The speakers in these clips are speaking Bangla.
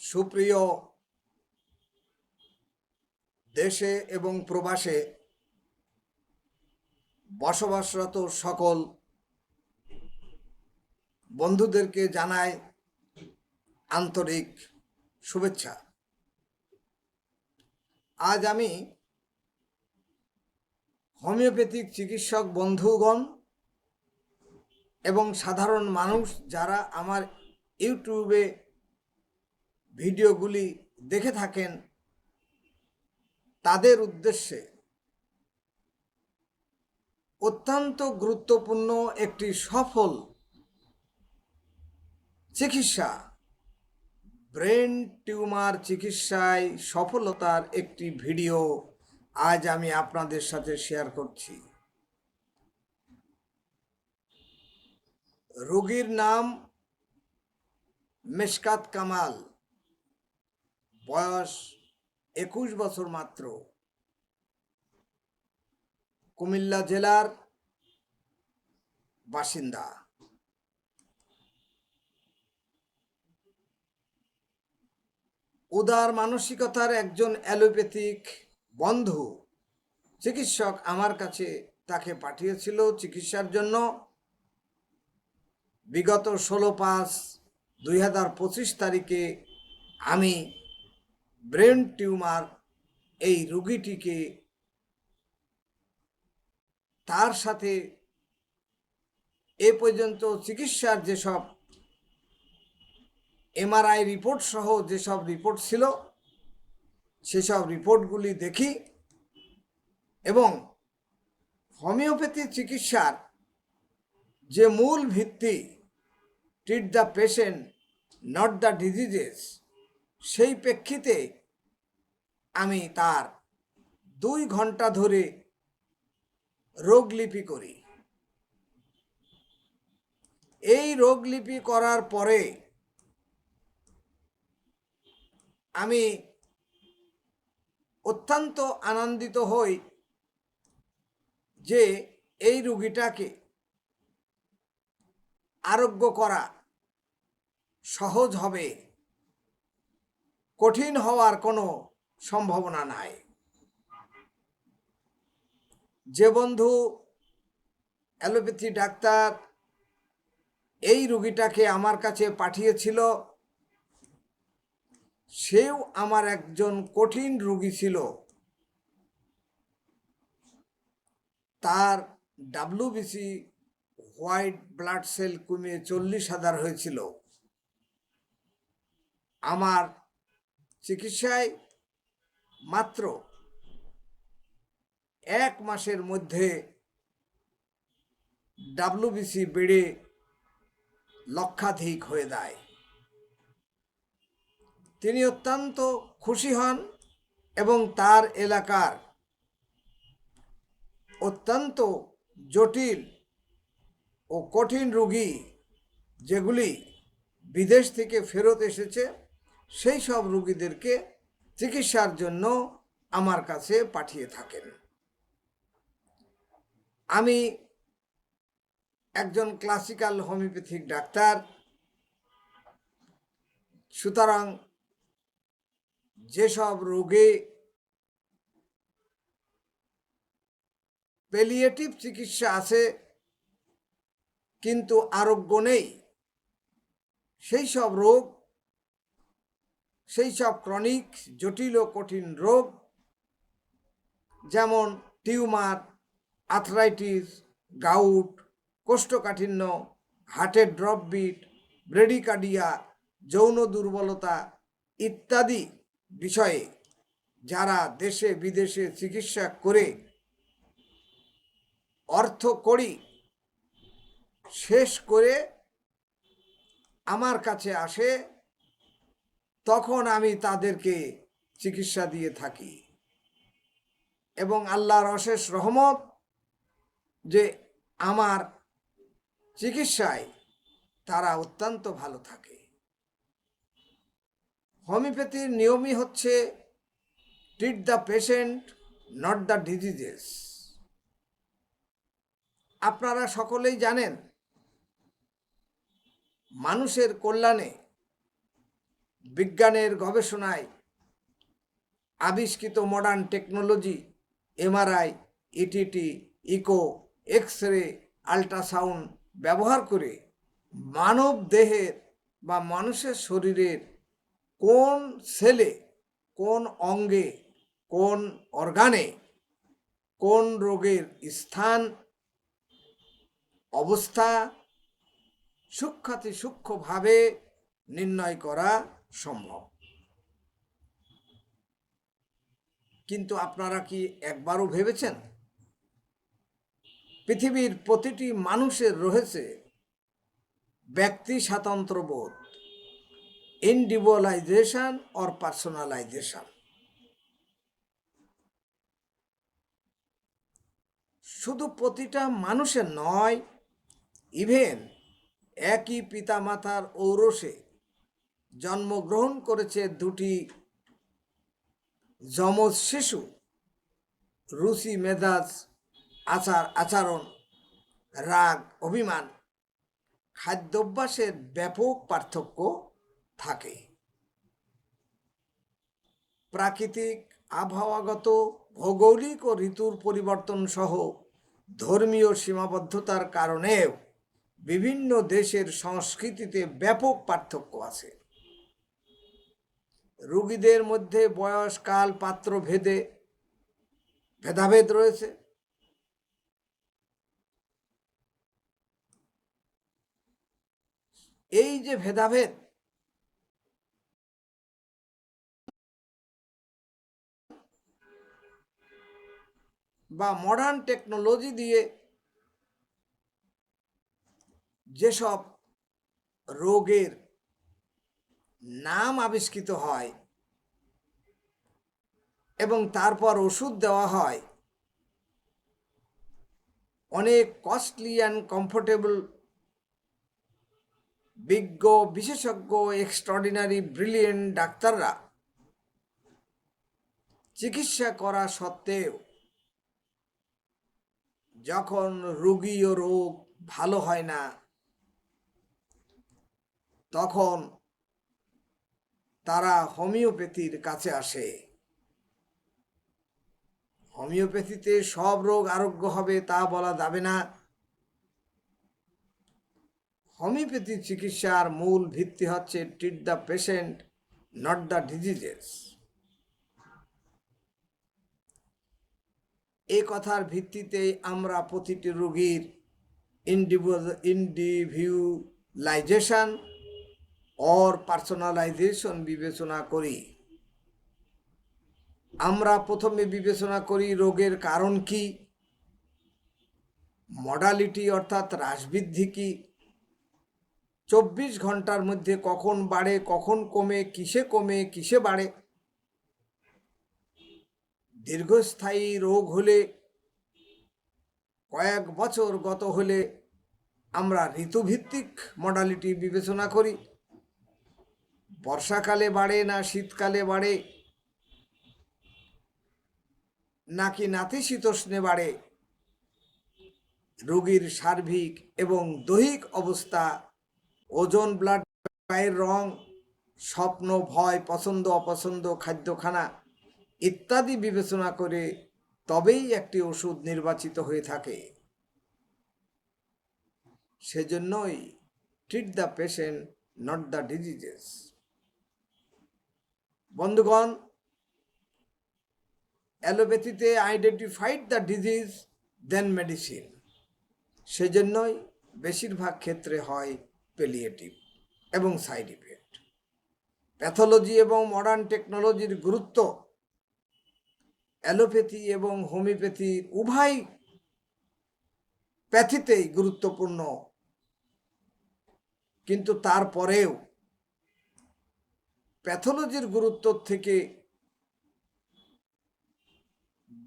সুপ্রিয় দেশে এবং প্রবাসে বসবাসরত সকল বন্ধুদেরকে জানাই আন্তরিক শুভেচ্ছা। আজ আমি হোমিওপ্যাথিক চিকিৎসক বন্ধুগণ এবং সাধারণ মানুষ যারা আমার ইউটিউবে ভিডিওগুলি দেখে থাকেন, তাদের উদ্দেশ্যে অত্যন্ত গুরুত্বপূর্ণ একটি সফল চিকিৎসা, ব্রেন টিউমার চিকিৎসায় সফলতার একটি ভিডিও আজ আমি আপনাদের সাথে শেয়ার করছি। রোগীর নাম মেশকাত কামাল। বয়স একুশ বছর মাত্র। কুমিল্লা জেলার বাসিন্দা। উদার মানসিকতার একজন অ্যালোপ্যাথিক বন্ধু চিকিৎসক আমার কাছে তাকে পাঠিয়েছিল চিকিৎসার জন্য। বিগত ষোলো পাঁচ দুই তারিখে আমি ব্রেন টিউমার এই রুগীটিকে তার সাথে এ পর্যন্ত চিকিৎসার যেসব এমআরআই রিপোর্ট সহ যেসব রিপোর্ট ছিল, সেসব রিপোর্টগুলি দেখি এবং হোমিওপ্যাথি চিকিৎসার যে মূল ভিত্তি treat the patient not the diseases সেই প্রেক্ষিতে আমি তার দুই ঘণ্টা ধরে রোগলিপি করি। এই রোগলিপি করার পরে আমি অত্যন্ত আনন্দিত হই যে এই রুগীটাকে আরোগ্য করা সহজ হবে। কঠিন হওয়ার কোনো সম্ভাবনা নাই। যে বন্ধু, অ্যালোপ্যাথি ডাক্তার, এই রুগীটাকে আমার কাছে পাঠিয়েছিল, সেও আমার একজন কঠিন রুগী ছিল। তার ডাব্লিউবিসি হোয়াইট ব্লাড সেল কমে চল্লিশ হাজার হয়েছিল। আমার চিকিৎসায় মাত্র এক মাসের মধ্যে ডাব্লিউবিসি বেড়ে লক্ষাধিক হয়ে দেয় তিনি অত্যন্ত খুশি হন এবং তার এলাকার অত্যন্ত জটিল ও কঠিন রোগী যেগুলি বিদেশ থেকে ফেরত এসেছে সেই সব রোগীদেরকে চিকিৎসার জন্য আমার কাছে পাঠিয়ে থাকেন। আমি একজন ক্লাসিক্যাল হোমিওপ্যাথিক ডাক্তার। সুতরাং যেসব রোগে পেলিয়েটিভ চিকিৎসা আছে, কিন্তু আরোগ্য নেই, সেই সব রোগ সেই সব ক্রনিক জটিল ও কঠিন রোগ, যেমন টিউমার আথরাইটিস গাউট কোষ্ঠকাঠিন্য হার্টের ড্রপ বিট ব্রেডিকার্ডিয়া যৌন দুর্বলতা ইত্যাদি বিষয়ে যারা দেশে বিদেশে চিকিৎসা করে অর্থ করি, শেষ করে আমার কাছে আসে তখন আমি তাদেরকে চিকিৎসা দিয়ে থাকি। এবং আল্লাহর অশেষ রহমত যে আমার চিকিৎসায় তারা অত্যন্ত ভালো থাকে। হোমিওপ্যাথির নিয়মই হচ্ছে treat the patient not the diseases আপনারা সকলেই জানেন, মানুষের কল্যাণে বিজ্ঞানের গবেষণায় আবিষ্কৃত modern technology MRI ETT echo X ray ultrasound ব্যবহার করে মানব দেহের বা মানুষের শরীরের কোন সেলে কোন অঙ্গে, কোন অর্গানে কোন রোগের স্থান, অবস্থা সূক্ষাতি সূক্ষ্মভাবে নির্ণয় করা সম্ভব। কিন্তু আপনারা কি একবারও ভেবেছেন? পৃথিবীর প্রতিটি মানুষের রয়েছে ব্যক্তি স্বাতন্ত্র বোধ, ইন্ডিভিজুয়ালাইজেশন অর পার্সোনালাইজেশন। শুধু প্রতিটা মানুষের নয়, ইভেন একই পিতামাতার ঔরসে জন্মগ্রহণ করেছে দুটি যমজ শিশু রুচি মেজাজ, আচার, আচরণ, রাগ, অভিমান। খাদ্যাভ্যাসের ব্যাপক পার্থক্য থাকে। প্রাকৃতিক আবহাওয়াগত, ভৌগোলিক ও ঋতুর পরিবর্তন সহ ধর্মীয় সীমাবদ্ধতার কারণেও বিভিন্ন দেশের সংস্কৃতিতে ব্যাপক পার্থক্য আছে। রুগীদের মধ্যে বয়স, কাল, পাত্র ভেদে ভেদাভেদ রয়েছে। এই যে ভেদাভেদ, বা মডার্ন টেকনোলজি দিয়ে যেসব রোগের নাম আবিষ্কৃত হয় এবং তারপর ওষুধ দেওয়া হয়। অনেক কস্টলি অ্যান্ড কমফোর্টেবল বিজ্ঞ, বিশেষজ্ঞ এক্সট্রাঅর্ডিনারি ব্রিলিয়েন্ট ডাক্তাররা চিকিৎসা করা সত্ত্বেও যখন রোগী ও রোগ ভালো হয় না, তখন তারা হোমিওপ্যাথির কাছে আসে। হোমিওপ্যাথিতে সব রোগ আরোগ্য হবে তা বলা যাবে না। হোমিওপ্যাথি চিকিৎসার মূল ভিত্তি হচ্ছে treat the patient not the diseases এ কথার ভিত্তিতেই আমরা প্রতিটি রোগীর ইন্ডিভিউলাইজেশন অর পার্সোনালাইজেশন বিবেচনা করি। আমরা প্রথমে বিবেচনা করি রোগের কারণ কি মডালিটি অর্থাৎ হ্রাসবৃদ্ধি কি, চব্বিশ ঘণ্টার মধ্যে কখন বাড়ে, কখন কমে, কিসে কমে, কিসে বাড়ে। দীর্ঘস্থায়ী রোগ হলে, কয়েক বছর গত হলে আমরা ঋতুভিত্তিক মডালিটি বিবেচনা করি। বর্ষাকালে বাড়ে না শীতকালে বাড়ে? নাকি নাতিশীতোষ্ণে বাড়ে? রোগীর সার্বিক এবং দৈহিক অবস্থা, ওজন ব্লাড পায়ের রং, স্বপ্ন, ভয়, পছন্দ, অপছন্দ, খাদ্যখানা ইত্যাদি বিবেচনা করে তবেই একটি ওষুধ নির্বাচিত হয়ে থাকে। সেজন্যই treat the patient not the diseases বন্ধুগণ, অ্যালোপ্যাথিতে identified the disease then medicine সেজন্যই বেশিরভাগ ক্ষেত্রে হয় পেলিয়েটিভ এবং সাইড ইফেক্ট প্যাথোলজি এবং মডার্ন টেকনোলজির গুরুত্ব অ্যালোপ্যাথি এবং হোমিওপ্যাথি উভয় প্যাথিতেই গুরুত্বপূর্ণ। কিন্তু তারপরেও প্যাথোলজির গুরুত্ব থেকে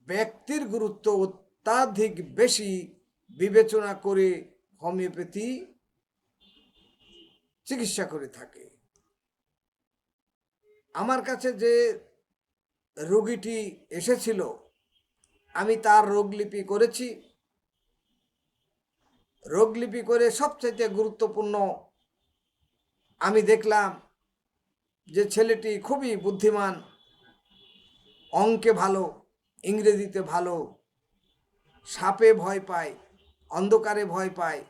ব্যক্তির গুরুত্ব অত্যাধিক বেশি বিবেচনা করে হোমিওপ্যাথি চিকিৎসা করে থাকে। আমার কাছে যে রোগীটি এসেছিল, আমি তার রোগলিপি করেছি। রোগলিপি করে সবচেয়ে গুরুত্বপূর্ণ আমি দেখলাম যে ছেলেটি খুবই বুদ্ধিমান, অঙ্কে ভালো, ইংরেজিতে ভালো, সাপে ভয় পায়, অন্ধকারে ভয় পায়,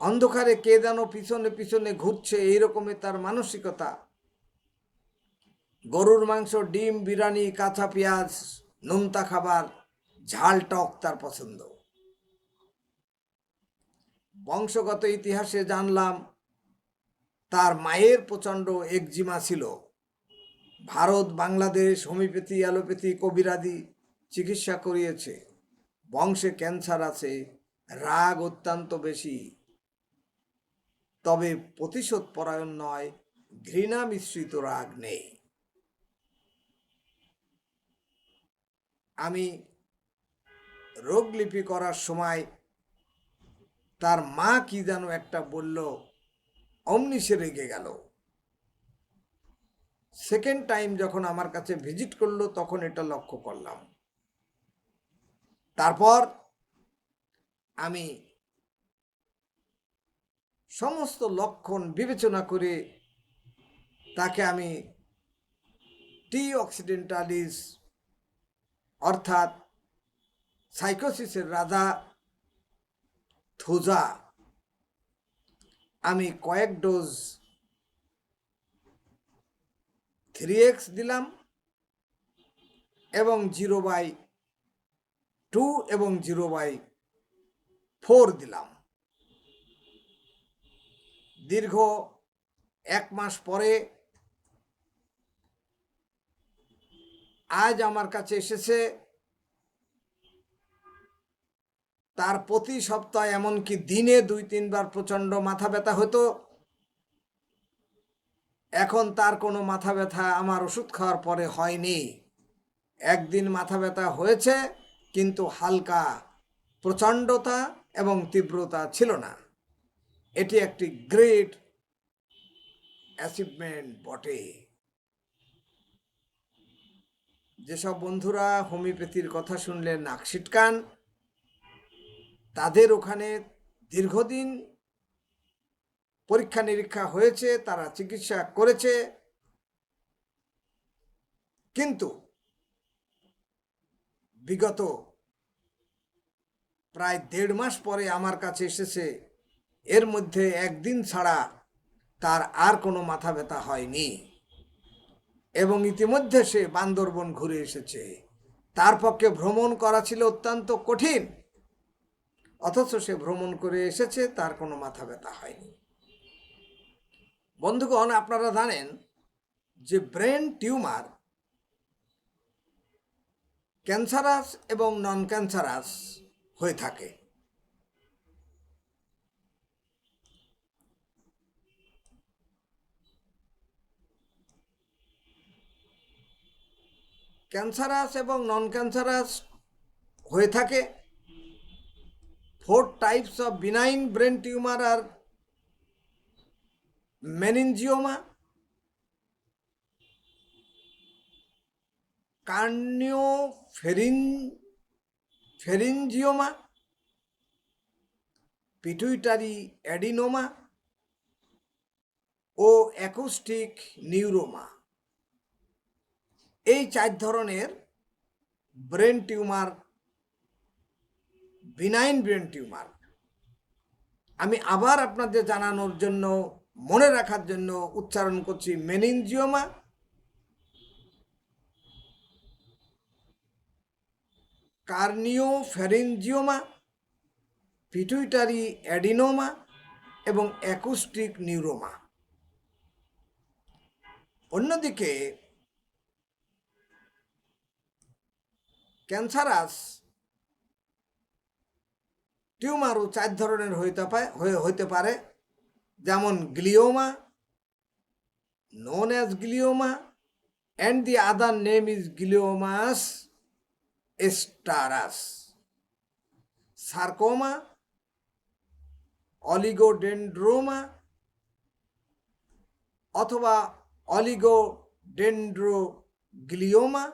অন্ধকারে কে যেন পিছনে পিছনে ঘুরছে এইরকমের তার মানসিকতা। গরুর মাংস, ডিম, বিরিয়ানি, কাঁচা পেঁয়াজ, নোনতা খাবার, ঝাল, টক তার পছন্দ। বংশগত ইতিহাসে জানলাম তার মায়ের প্রচণ্ড একজিমা ছিল। ভারত, বাংলাদেশ, হোমিওপ্যাথি, অ্যালোপ্যাথি, কবিরাদি চিকিৎসা করিয়েছে। বংশে ক্যান্সার আছে, রাগ অত্যন্ত বেশি। তবে প্রতিশোধ পরায়ণ নয়, ঘৃণা মিশ্রিত রাগ নেই। আমি রোগলিপি করার সময় তার মা কি যেন একটা বলল অমনি সে রেগে গেল। সেকেন্ড টাইম যখন আমার কাছে ভিজিট করল, তখন এটা লক্ষ্য করলাম। তারপর আমি সমস্ত লক্ষণ বিবেচনা করে তাকে আমি টি অক্সিডেন্টালিস অর্থাৎ সাইকোসিসের রাজা থুজা আমি কয়েক ডোজ থ্রি এক্স দিলাম এবং জিরো বাই টু এবং জিরো বাই ফোর দিলাম। দীর্ঘ এক মাস পরে আজ আমার কাছে এসেছে তার প্রতি সপ্তাহে এমনকি দিনে দুই, তিনবার প্রচণ্ড মাথা ব্যথা হতো। এখন তার কোনো মাথা ব্যথা আমার ওষুধ খাওয়ার পরে হয়নি। একদিন মাথা ব্যথা হয়েছে, কিন্তু হালকা প্রচণ্ডতা এবং তীব্রতা ছিল না। এটি একটি গ্রেট অ্যাচিভমেন্ট বটে। যেসব বন্ধুরা হোমিওপ্যাথির কথা শুনলে নাক ছিটকান তাদের ওখানে দীর্ঘদিন পরীক্ষা নিরীক্ষা হয়েছে, তারা চিকিৎসা করেছে। কিন্তু বিগত প্রায় দেড় মাস পরে আমার কাছে এসেছে, এর মধ্যে একদিন ছাড়া তার আর কোনো মাথা ব্যথা হয়নি। এবং ইতিমধ্যে সে বান্দরবন ঘুরে এসেছে। তার পক্ষে ভ্রমণ করা ছিল অত্যন্ত কঠিন। অথচ সে ভ্রমণ করে এসেছে, তার কোনো মাথা ব্যথা হয়নি। বন্ধুগণ, আপনারা জানেন যে ব্রেন টিউমার ক্যান্সারাস এবং নন ক্যান্সারাস হয়ে থাকে। ক্যান্সারাস এবং নন ক্যান্সারাস হয়ে থাকে। Four types of benign brain tumour R meningioma কার্নিও ফেরিন ফেরিনজিওমা pituitary adenoma ও অ্যাকুস্টিক নিউরোমা এই চার ধরনের brain tumour benign brain tumour আমি আবার আপনাদের জানানোর জন্য, মনে রাখার জন্য উচ্চারণ করছি meningioma craniopharyngioma pituitary adenoma এবং অ্যাকুস্টিক নিউরোমা। অন্যদিকে, ক্যান্সারাস টিউমারও চার ধরনের হইতে পারে হইতে পারে। যেমন glioma, known as glioma and the other name is gliomas staras. Sarcoma oligodendroma অথবা অলিগোডেন্ড্রোগ্লিওমা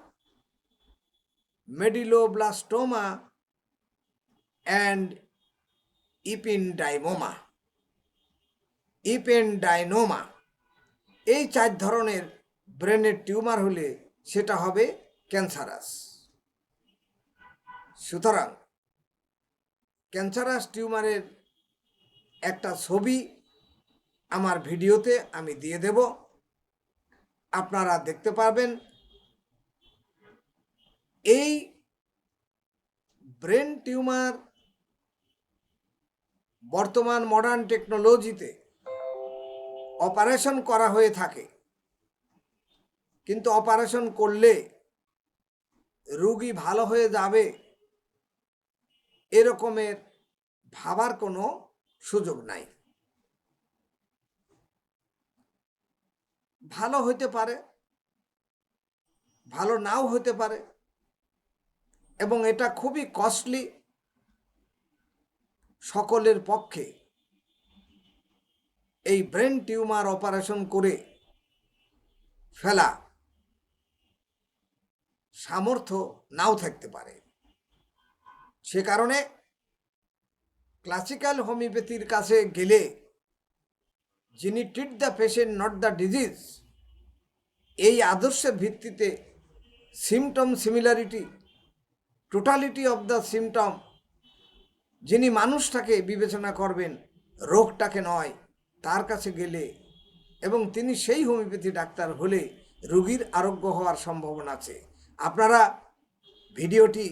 মেডিলোব্লাস্টোমা অ্যান্ড ইপিনডাইমোমা ইপেনডাইনোমা, এই চার ধরনের ব্রেনের টিউমার হলে সেটা হবে ক্যান্সারাস। সুতরাং ক্যান্সারাস টিউমারের একটা ছবি আমার ভিডিওতে আমি দিয়ে দেব। আপনারা দেখতে পারবেন, এই ব্রেন টিউমার বর্তমান মডার্ন টেকনোলজিতে অপারেশন করা হয়ে থাকে। কিন্তু অপারেশন করলে রুগী ভালো হয়ে যাবে এরকমের ভাবার কোনো সুযোগ নাই। ভালো হতে পারে, ভালো নাও হতে পারে, এবং এটা খুবই কস্টলি সকলের পক্ষে এই ব্রেন টিউমার অপারেশন করে ফেলা সামর্থ্য নাও থাকতে পারে। সে কারণে ক্লাসিক্যাল হোমিওপ্যাথির কাছে গেলে যিনি treat the patient not the disease এই আদর্শের ভিত্তিতে symptom similarity totality of the symptom যিনি মানুষটাকে বিবেচনা করবেন, রোগটাকে নয়, তার কাছে গেলে এবং তিনি সেই হোমিওপ্যাথি ডাক্তার হলে রুগীর আরোগ্য হওয়ার সম্ভাবনা আছে। আপনারা ভিডিওটি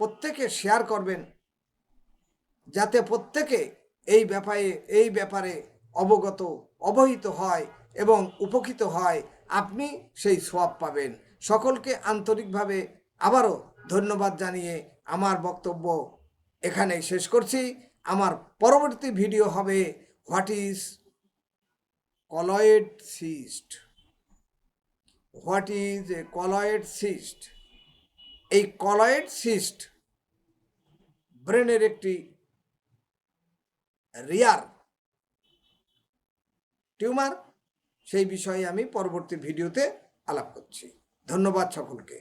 প্রত্যেকে শেয়ার করবেন, যাতে প্রত্যেকে এই ব্যাপারে এই ব্যাপারে অবগত, অবহিত হয় এবং উপকৃত হয়। আপনি সেই সোয়াব পাবেন। সকলকে আন্তরিকভাবে আবারও ধন্যবাদ জানিয়ে আমার বক্তব্য এখানেই শেষ করছি। আমার পরবর্তী ভিডিও হবে what is colloid cyst? What is a colloid cyst? এই কলয়েড সিস্ট ব্রেনের একটি রিয়ার টিউমার। সেই বিষয়ে আমি পরবর্তী ভিডিওতে আলাপ করছি। ধন্যবাদ সকলকে।